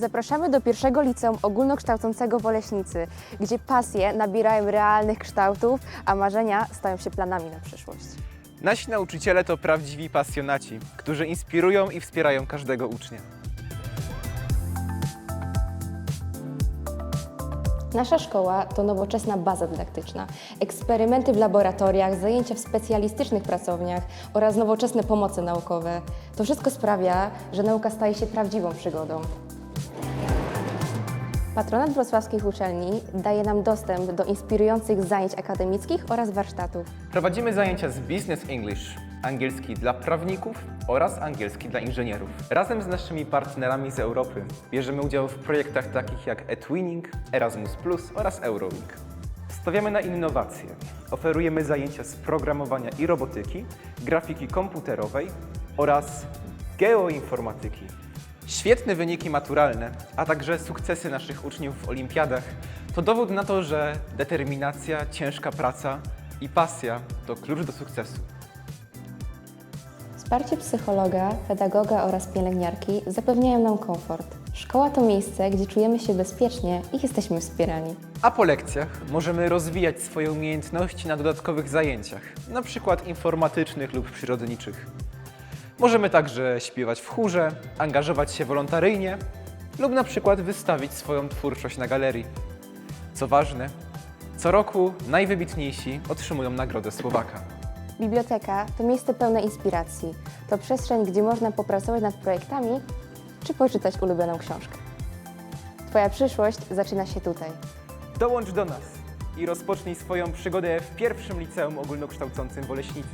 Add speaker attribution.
Speaker 1: Zapraszamy do pierwszego liceum ogólnokształcącego w Oleśnicy, gdzie pasje nabierają realnych kształtów, a marzenia stają się planami na przyszłość.
Speaker 2: Nasi nauczyciele to prawdziwi pasjonaci, którzy inspirują i wspierają każdego ucznia.
Speaker 1: Nasza szkoła to nowoczesna baza dydaktyczna, eksperymenty w laboratoriach, zajęcia w specjalistycznych pracowniach oraz nowoczesne pomoce naukowe. To wszystko sprawia, że nauka staje się prawdziwą przygodą. Patronat wrocławskich uczelni daje nam dostęp do inspirujących zajęć akademickich oraz warsztatów.
Speaker 2: Prowadzimy zajęcia z Business English, angielski dla prawników oraz angielski dla inżynierów. Razem z naszymi partnerami z Europy bierzemy udział w projektach takich jak eTwinning, Erasmus oraz Eurowing. Stawiamy na innowacje. Oferujemy zajęcia z programowania i robotyki, grafiki komputerowej oraz geoinformatyki. Świetne wyniki maturalne, a także sukcesy naszych uczniów w olimpiadach to dowód na to, że determinacja, ciężka praca i pasja to klucz do sukcesu.
Speaker 1: Wsparcie psychologa, pedagoga oraz pielęgniarki zapewniają nam komfort. Szkoła to miejsce, gdzie czujemy się bezpiecznie i jesteśmy wspierani.
Speaker 2: A po lekcjach możemy rozwijać swoje umiejętności na dodatkowych zajęciach, przykład informatycznych lub przyrodniczych. Możemy także śpiewać w chórze, angażować się wolontaryjnie lub na przykład wystawić swoją twórczość na galerii. Co ważne, co roku najwybitniejsi otrzymują Nagrodę Słowaka.
Speaker 1: Biblioteka to miejsce pełne inspiracji. To przestrzeń, gdzie można popracować nad projektami czy poczytać ulubioną książkę. Twoja przyszłość zaczyna się tutaj.
Speaker 2: Dołącz do nas i rozpocznij swoją przygodę w pierwszym liceum ogólnokształcącym w Oleśnicy.